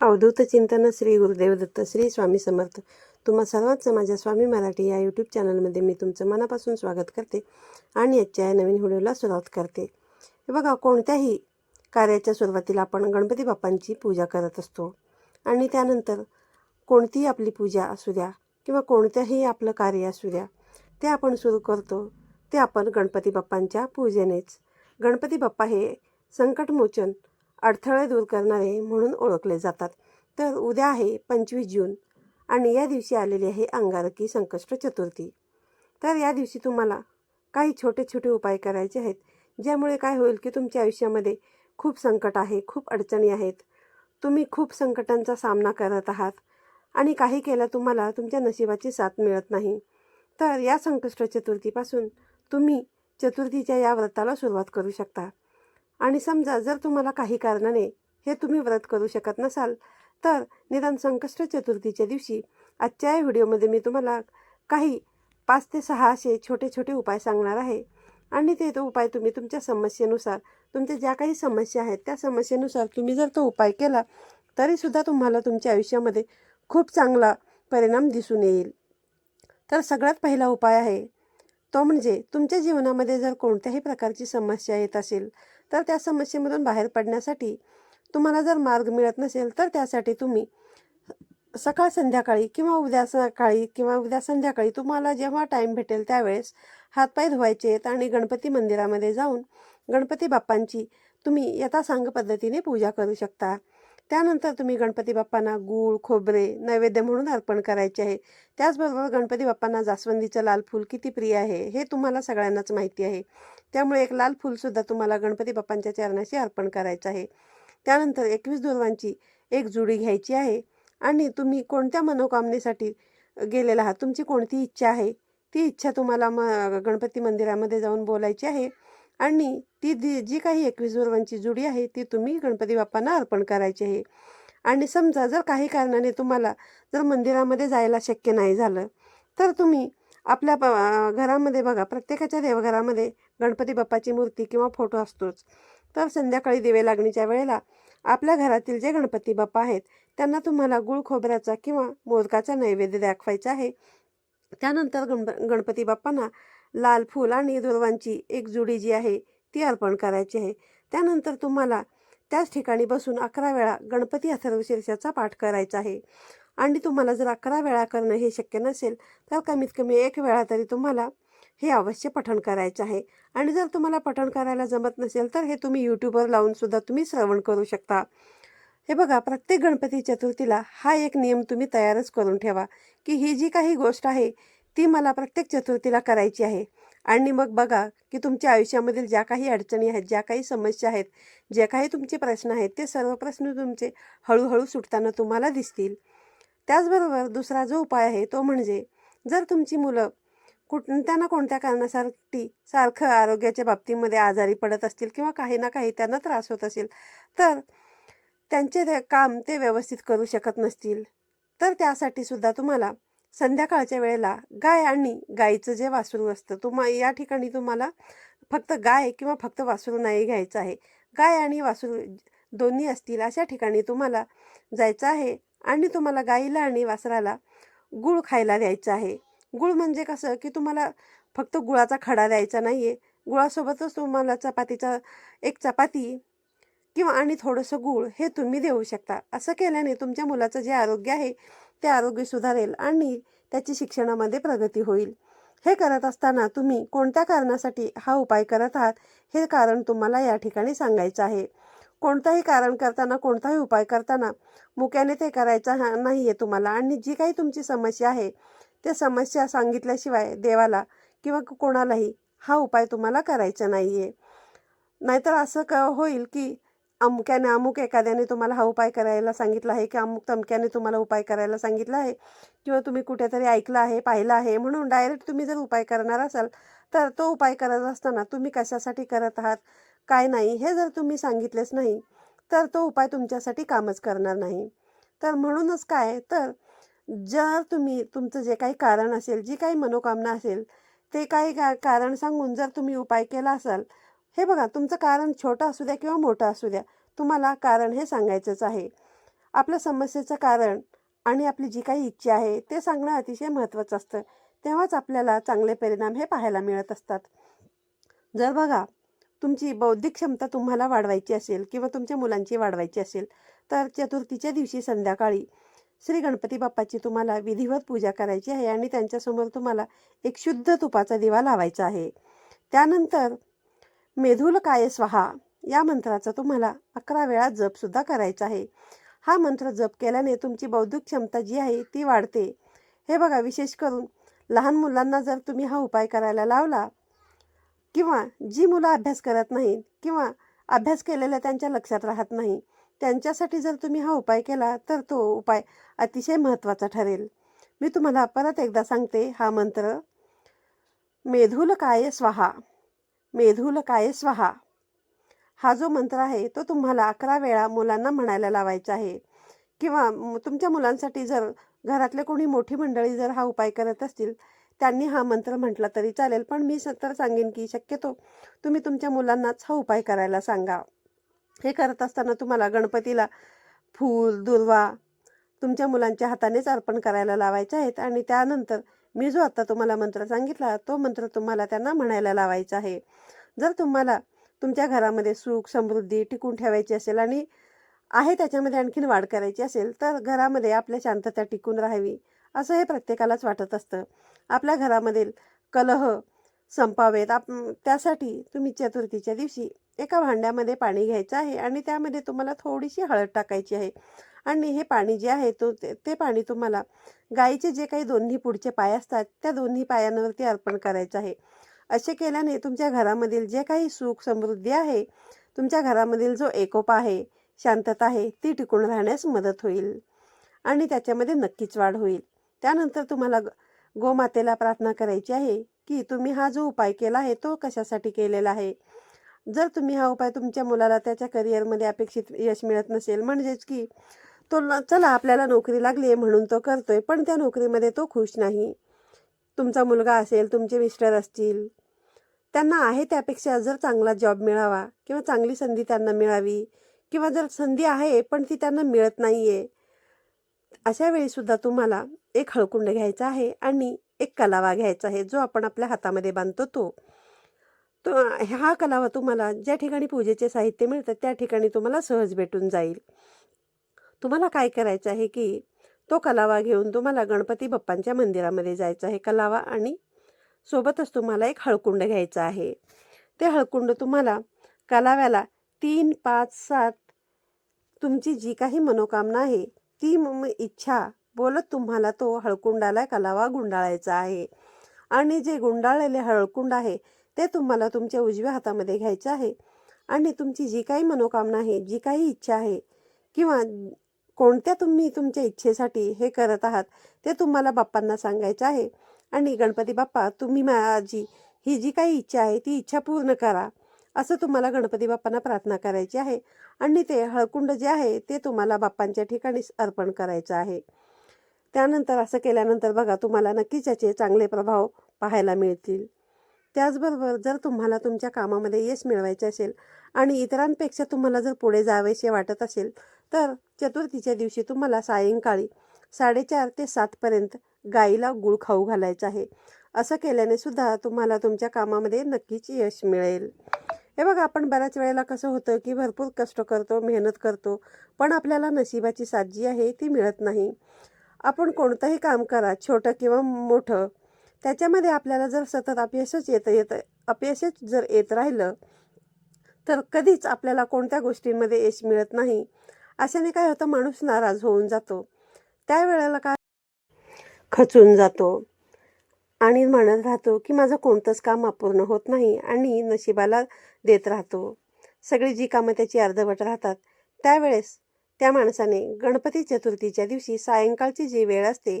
अवधूत चिंतन श्री गुरुदेव दत्त श्री स्वामी समर्थ. तुम्हा सर्वांचं माझ्या स्वामी मराठी या यूट्यूब चॅनलमध्ये मी तुमचं मनापासून स्वागत करते आणि आजच्या या नवीन व्हिडिओला सुरुवात करते. हे बघा कोणत्याही कार्याच्या सुरुवातीला आपण गणपती बाप्पांची पूजा करत असतो आणि त्यानंतर कोणतीही आपली पूजा असू द्या किंवा कोणत्याही आपलं कार्य असू द्या ते आपण सुरू करतो ते आपण गणपती बाप्पांच्या पूजेनेच. गणपती बाप्पा हे संकटमोचन अडथळे दूर करणारे म्हणून ओळखले जातात. तर उद्या आहे पंचवीस जून आणि या दिवशी आलेली आहे अंगारकी संकष्ट चतुर्थी. तर या दिवशी तुम्हाला काही छोटे छोटे उपाय करायचे आहेत ज्यामुळे काय होईल की तुमच्या आयुष्यामध्ये खूप संकट आहे खूप अडचणी आहेत. तुम्ही खूप संकटांचा सामना करत आहात आणि काही केलं तुम्हाला तुमच्या नशिबाची साथ मिळत नाही. तर या संकष्ट चतुर्थीपासून तुम्ही चतुर्थीच्या या व्रताला सुरुवात करू शकता. आणि समजा जर तुम्हाला काही कारणाने हे तुम्ही व्रत करू शकत नसाल तर निदान संकष्ट चतुर्थीच्या दिवशी आजच्या या व्हिडिओमध्ये मी तुम्हाला काही पाच ते सहा असे छोटे छोटे उपाय सांगणार आहे. आणि ते तो उपाय तुम्ही तुमच्या समस्येनुसार तुमच्या ज्या काही समस्या आहेत त्या समस्येनुसार तुम्ही जर तो उपाय केला तरीसुद्धा तुम्हाला तुमच्या आयुष्यामध्ये खूप चांगला परिणाम दिसून येईल. तर सगळ्यात पहिला उपाय आहे तो म्हणजे तुमच्या जीवनामध्ये जर कोणत्याही प्रकारची समस्या येत असेल तर त्या समस्येमधून बाहेर पडण्यासाठी तुम्हाला जर मार्ग मिळत नसेल तर त्यासाठी तुम्ही सकाळ संध्याकाळी किंवा उद्या सकाळी किंवा उद्या संध्याकाळी तुम्हाला जेव्हा टाईम भेटेल त्यावेळेस हातपाय धुवायचे आहेत आणि गणपती मंदिरामध्ये जाऊन गणपती बाप्पांची तुम्ही यथासांग पद्धतीने पूजा करू शकता. त्यानंतर तुम्ही गणपती बाप्पांना गूळ खोबरे नैवेद्य म्हणून अर्पण करायचे आहे. त्याचबरोबर गणपती बाप्पांना जास्वंदीचं लाल फूल किती प्रिय आहे हे तुम्हाला सगळ्यांनाच माहिती आहे. त्यामुळे एक लाल फूलसुद्धा तुम्हाला गणपती बाप्पांच्या चरणाशी अर्पण करायचं आहे. त्यानंतर एकवीस दुर्वांची एक जुडी घ्यायची आहे. आणि तुम्ही कोणत्या मनोकामनेसाठी गेलेला आहात तुमची कोणती इच्छा आहे? ती इच्छा तुम्हाला म गणपती मंदिरामध्ये जाऊन बोलायची आहे. आणि ती जी जी काही एकवीस दुर्वांची जुडी आहे ती तुम्ही गणपती बाप्पांना अर्पण करायची आहे. आणि समजा जर काही कारणाने तुम्हाला जर मंदिरामध्ये जायला शक्य नाही झालं तर तुम्ही आपल्या घरामध्ये बघा प्रत्येकाच्या देवघरामध्ये गणपती बाप्पाची मूर्ती किंवा फोटो असतोच. तर संध्याकाळी दिवे लागणीच्या वेळेला आपल्या घरातील जे गणपती बाप्पा आहेत त्यांना तुम्हाला गुळ खोबऱ्याचा किंवा मोदकाचा नैवेद्य दाखवायचा आहे. त्यानंतर गण गणपती बाप्पांना लाल फूल आणि दुर्वांची एक जुडी जी आहे ती अर्पण करायची आहे. त्यानंतर तुम्हाला त्याच ठिकाणी बसून अकरा वेळा गणपती अथर्वशीर्षाचा पाठ करायचा आहे. आणि तुम्हाला जर अकरा वेळा करणं हे शक्य नसेल तर कमीत कमी एक वेळा तरी तुम्हाला हे अवश्य पठण करायचं आहे. आणि जर तुम्हाला पठण करायला जमत नसेल तर हे तुम्ही यूट्यूबवर लावूनसुद्धा तुम्ही श्रवण करू शकता. हे बघा प्रत्येक गणपती चतुर्थीला हा एक नियम तुम्ही तयारच करून ठेवा की ही जी काही गोष्ट आहे ती मला प्रत्येक चतुर्थीला करायची आहे. आणि मग बघा की तुमच्या आयुष्यामधील ज्या काही अडचणी आहेत ज्या काही समस्या आहेत जे काही तुमचे प्रश्न आहेत ते सर्व प्रश्न तुमचे हळूहळू सुटताना तुम्हाला दिसतील. त्याचबरोबर दुसरा जो उपाय आहे तो म्हणजे जर तुमची मुलं कोणत्या ना कोणत्या कारणासाठी सारखं आरोग्याच्या बाबतीमध्ये आजारी पडत असतील किंवा काही ना काही त्यांना त्रास होत असेल तर त्यांचे काम ते व्यवस्थित करू शकत नसतील. तर त्यासाठी सुद्धा तुम्हाला संध्याकाळच्या वेळेला गाय आणि गाईचं जे वासरू असतं तुम्हा या ठिकाणी तुम्हाला फक्त गाय किंवा फक्त वासरू नाही घ्यायचं आहे. गाय आणि वासरू दोन्ही असतील अशा ठिकाणी तुम्हाला जायचं आहे आणि तुम्हाला गाईला आणि वासराला गुळ खायला द्यायचं आहे. गुळ म्हणजे कसं की तुम्हाला फक्त गुळाचा खडा द्यायचा नाही आहे गुळासोबतच तुम्हाला चपातीचा एक चपाती किंवा आणि थोडंसं गूळ हे तुम्ही देऊ शकता. असं केल्याने तुमच्या मुलाचं जे आरोग्य आहे ते आरोग्य सुधारेल आणि त्याची शिक्षणामध्ये प्रगती होईल. हे करत असताना तुम्ही कोणत्या कारणासाठी हा उपाय करत आहात हे कारण तुम्हाला या ठिकाणी सांगायचं आहे. कोणताही कारण करताना कोणताही उपाय करताना मुक्याने ते करायचं हा नाही आहे तुम्हाला. आणि जी काही तुमची समस्या आहे ते समस्या सांगितल्याशिवाय देवाला किंवा कोणालाही हा उपाय तुम्हाला करायचा नाही आहे नाहीतर असं क होईल की अमुक्याने अमुक एखाद्याने तुम्हाला हा उपाय करायला सांगितला आहे की अमुक तमक्याने तुम्हाला उपाय करायला सांगितला आहे किंवा तुम्ही कुठेतरी ऐकलं आहे पाहिलं आहे म्हणून डायरेक्ट तुम्ही जर उपाय करणार असाल तर तो उपाय करत असताना तुम्ही कशासाठी करत आहात काय नाही हे जर तुम्ही सांगितलेच नाही तर तो उपाय तुमच्यासाठी कामच करणार नाही. तर म्हणूनच काय तर जर तुम्ही तुमचं जे काही कारण असेल जी काही मनोकामना असेल ते काही का कारण सांगून जर तुम्ही उपाय केला असाल हे बघा तुमचं कारण छोटं असू द्या किंवा मोठं असू द्या तुम्हाला कारण हे सांगायचंच आहे. आपल्या समस्येचं कारण आणि आपली जी काही इच्छा आहे ते सांगणं अतिशय महत्त्वाचं असतं. तेव्हाच आपल्याला चांगले परिणाम हे पाहायला मिळत असतात. जर बघा तुमची बौद्धिक क्षमता तुम्हाला वाढवायची असेल किंवा तुमच्या मुलांची वाढवायची असेल तर चतुर्थीच्या दिवशी संध्याकाळी श्री गणपती बाप्पाची तुम्हाला विधिवत पूजा करायची आहे आणि त्यांच्यासमोर तुम्हाला एक शुद्ध तुपाचा दिवा लावायचा आहे. त्यानंतर मेधुल काय स्वाहा? या मंत्राचा तुम्हाला अकरा वेळा जपसुद्धा करायचा आहे. हा मंत्र जप केल्याने तुमची बौद्धिक क्षमता जी आहे ती वाढते. हे बघा विशेष करून लहान मुलांना जर तुम्ही हा उपाय करायला लावला किंवा जी मुलं अभ्यास करत नाहीत किंवा अभ्यास केलेला त्यांच्या लक्षात राहत नाही त्यांच्यासाठी जर तुम्ही हा उपाय केला तर तो उपाय अतिशय महत्त्वाचा ठरेल. मी तुम्हाला परत एकदा सांगते हा मंत्र. मेधुल काय स्वाहा? मेधूल काय स्वाहा? हा जो मंत्र आहे तो तुम्हाला अकरा वेळा मुलांना म्हणायला लावायचा आहे. किंवा तुमच्या मुलांसाठी जर घरातले कोणी मोठी मंडळी जर हा उपाय करत असतील त्यांनी हा मंत्र म्हटला तरी चालेल. पण मी स- तर सांगेन की शक्यतो तुम्ही तुमच्या मुलांनाच हा उपाय करायला सांगा. हे करत असताना तुम्हाला गणपतीला फूल दुर्वा तुमच्या मुलांच्या हातानेच अर्पण करायला लावायचे आहेत. आणि त्यानंतर मी जो आता तुम्हाला मंत्र सांगितला तो मंत्र तुम्हाला त्यांना म्हणायला लावायचा आहे. जर तुम्हाला तुमच्या घरामध्ये सुख समृद्धी टिकून ठेवायची असेल आणि आहे त्याच्यामध्ये आणखीन वाढ करायची असेल तर घरामध्ये आपल्या शांतता टिकून राहावी असं हे प्रत्येकालाच वाटत असतं. आपल्या घरामधील कलह संपावेत. आप त्यासाठी तुम्ही चतुर्थीच्या दिवशी एका भांड्यामध्ये पाणी घ्यायचं आहे आणि त्यामध्ये तुम्हाला थोडीशी हळद टाकायची आहे. आणि हे पाणी जे आहे तो ते ते पाणी तुम्हाला गाईचे जे काही दोन्ही पुढचे पाय असतात त्या दोन्ही पायांवरती अर्पण करायचं आहे. असे केल्याने तुमच्या घरामधील जे काही सुख समृद्धी आहे तुमच्या घरामधील जो एकोपा आहे शांतता आहे ती टिकून राहण्यास मदत होईल. आणि त्याच्यामध्ये नक्कीच वाढ होईल. त्यानंतर तुम्हाला ग- गोमातेला प्रार्थना करायची आहे की तुम्ही हा जो उपाय केला आहे तो कशासाठी केलेला आहे? जर तुम्ही हा उपाय तुमच्या मुलाला त्याच्या करिअरमध्ये अपेक्षित यश मिळत नसेल म्हणजेच की तो चला आपल्याला नोकरी लागली आहे म्हणून तो करतोय पण त्या नोकरीमध्ये तो खुश नाही. तुमचा मुलगा असेल तुमचे मिस्टर असतील त्यांना आहे त्यापेक्षा जर चांगला जॉब मिळावा किंवा चांगली संधी त्यांना मिळावी किंवा जर संधी आहे पण ती त्यांना मिळत नाही आहे अशा वेळीसुद्धा तुम्हाला एक हळकुंड घ्यायचा आहे आणि एक कलावा घ्यायचा आहे जो आपण आपल्या हातामध्ये बांधतो तो. तो हा कलावा तुम्हाला ज्या ठिकाणी पूजेचे साहित्य मिळतं त्या ठिकाणी तुम्हाला सहज भेटून जाईल. तुम्हाला काय करायचं आहे की तो कलावा घेऊन तुम्हाला गणपती बाप्पांच्या मंदिरामध्ये जायचं आहे कलावा आणि सोबतच तुम्हाला एक हळकुंड घ्यायचं आहे. ते हळकुंड तुम्हाला कलाव्याला तीन पाच सात तुमची जी काही मनोकामना आहे ती इच्छा बोलत तुम्हाला तो हळकुंडाला कलावा गुंडाळायचा आहे. आणि जे गुंडाळलेले हळकुंड आहे ते तुम्हाला तुमच्या उजव्या हातामध्ये घ्यायचं आहे. आणि तुमची जी काही मनोकामना आहे जी काही इच्छा आहे किंवा कोणत्या तुम्ही तुमच्या इच्छेसाठी हे करत आहात ते तुम्हाला बाप्पांना सांगायचं आहे. आणि गणपती बाप्पा तुम्ही माझी ही जी काही इच्छा आहे ती इच्छा पूर्ण करा. असं तुम्हाला गणपती बाप्पांना प्रार्थना करायची आहे. आणि ते हळकुंड जे आहे ते तुम्हाला बाप्पांच्या ठिकाणीच अर्पण करायचं आहे. त्यानंतर असं केल्यानंतर बघा तुम्हाला नक्कीच याचे चांगले प्रभाव पाहायला मिळतील. त्याचबरोबर जर तुम्हाला तुमच्या कामामध्ये यश मिळवायचे असेल आणि इतरांपेक्षा तुम्हाला जर पुढे जावेसे वाटत असेल तर चतुर्थीच्या दिवशी तुम्हाला सायंकाळी साडेचार ते सातपर्यंत गाईला गुळ खाऊ घालायचं आहे. असं केल्याने सुद्धा तुम्हाला तुमच्या कामामध्ये नक्कीच यश मिळेल. हे बघा आपण बऱ्याच वेळेला कसं होतं की भरपूर कष्ट करतो मेहनत करतो पण आपल्याला नशिबाची साथ जी आहे ती मिळत नाही. आपण कोणतंही काम करा छोटं किंवा मोठं त्याच्यामध्ये आपल्याला जर सतत अपयशच येतं येतं अपयशच जर येत राहिलं तर कधीच आपल्याला कोणत्या गोष्टींमध्ये यश मिळत नाही. अशाने काय होतं माणूस नाराज होऊन जातो. त्यावेळेला काय खचून जातो आणि म्हणत राहतो की माझं कोणतंच काम अपूर्ण होत नाही आणि नशिबाला देत राहतो. सगळी जी कामं त्याची अर्धवट राहतात. त्यावेळेस त्या माणसाने गणपती चतुर्थीच्या दिवशी सायंकाळची जी वेळ असते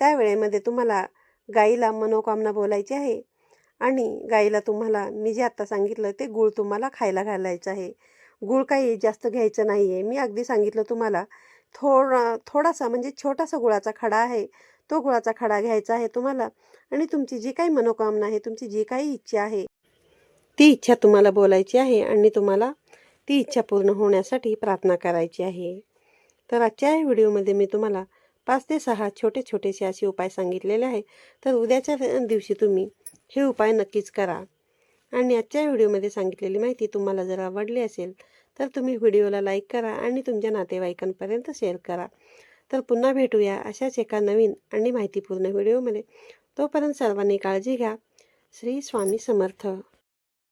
त्या वेळेमध्ये तुम्हाला गाईला मनोकामना बोलायची आहे. आणि गाईला तुम्हाला मी जे आत्ता सांगितलं ते गूळ तुम्हाला खायला घालायचं आहे. गूळ काही जास्त घ्यायचं नाही आहे मी अगदी सांगितलं तुम्हाला थोडा थोडासा म्हणजे छोटासा गुळाचा खडा आहे तो गुळाचा खडा घ्यायचा आहे तुम्हाला आणि तुमची जी काही मनोकामना आहे तुमची जी काही इच्छा आहे ती इच्छा तुम्हाला बोलायची आहे आणि तुम्हाला ती इच्छा पूर्ण होण्यासाठी प्रार्थना करायची आहे. तर आजच्या या व्हिडिओमध्ये मी तुम्हाला पाच ते सहा छोटे छोटेसे असे उपाय सांगितलेले आहे तर उद्याच्या दिवशी तुम्ही हे उपाय नक्कीच करा. आणि आजच्या व्हिडिओमध्ये सांगितलेली माहिती तुम्हाला जर आवडली असेल तर तुम्ही व्हिडिओला लाईक करा आणि तुमच्या नातेवाईकांपर्यंत शेअर करा. तर पुन्हा भेटूया अशाच एका नवीन आणि माहितीपूर्ण व्हिडिओमध्ये. तोपर्यंत सर्वांनी काळजी घ्या. श्री स्वामी समर्थ.